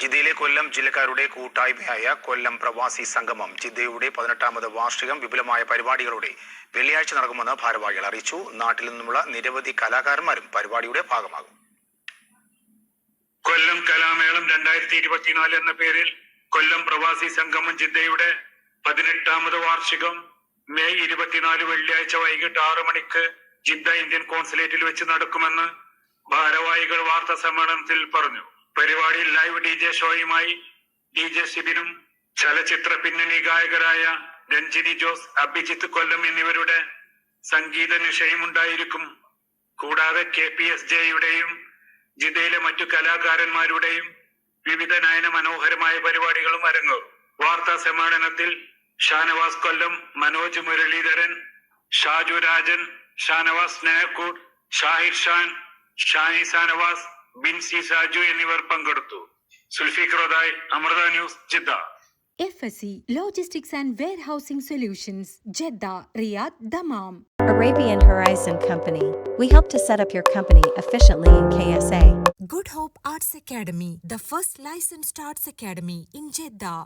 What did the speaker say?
ജിദ്ദയിലെ കൊല്ലം ജില്ലക്കാരുടെ കൂട്ടായ്മയായ കൊല്ലം പ്രവാസി സംഗമം ജിദ്ദയുടെ പതിനെട്ടാമത് വാർഷികം വിപുലമായ പരിപാടികളോടെ വെള്ളിയാഴ്ച നടക്കുമെന്ന് ഭാരവാഹികൾ അറിയിച്ചു. നാട്ടിൽ നിന്നുമുള്ള നിരവധി കലാകാരന്മാരും പരിപാടിയുടെ ഭാഗമാകും. കൊല്ലം കലാമേളം രണ്ടായിരത്തി ഇരുപത്തിനാല് എന്ന പേരിൽ കൊല്ലം പ്രവാസി സംഗമം ജിദ്ദയുടെ പതിനെട്ടാമത് വാർഷികം മെയ് ഇരുപത്തിനാല് വെള്ളിയാഴ്ച വൈകിട്ട് ആറു മണിക്ക് ജിദ്ദ ഇന്ത്യൻ കോൺസുലേറ്റിൽ വെച്ച് നടക്കുമെന്ന് ഭാരവാഹികൾ വാർത്താ സമ്മേളനത്തിൽ പറഞ്ഞു. പരിപാടിയിൽ ലൈവ് ഡി ജെ ഷോയുമായി ഡി ജെ സിബിനും ചലച്ചിത്ര പിന്നണി ഗായകരായ രഞ്ജിനി ജോസ് അഭിജിത്ത് കൊല്ലം എന്നിവരുടെ സംഗീത നിശയും ഉണ്ടായിരിക്കും. കൂടാതെ കെ പി എസ് ജെയുടെയും ജിദ്ദയിലെ മറ്റു കലാകാരന്മാരുടെയും വിവിധ നയന മനോഹരമായ പരിപാടികളും അരങ്ങും വാർത്താ സമ്മേളനത്തിൽ ഷാനവാസ് കൊല്ലം മനോജ് മുരളീധരൻ ഷാജു രാജൻ ഷാനവാസ് സ്നേഹക്കൂട് ഷാഹിർ ഷാൻ ഷാനി ഷാനവാസ് ബിൻസി സാജു എന്നിവർ പങ്കെടുത്തു Sulfiq റോദായ് Amrita news Jeddah FSC Logistics and Warehousing Solutions, Jeddah, Riyadh, Dammam. Arabian Horizon Company. We help to set up your company efficiently in KSA. Good Hope Arts Academy, the first licensed arts academy in Jeddah.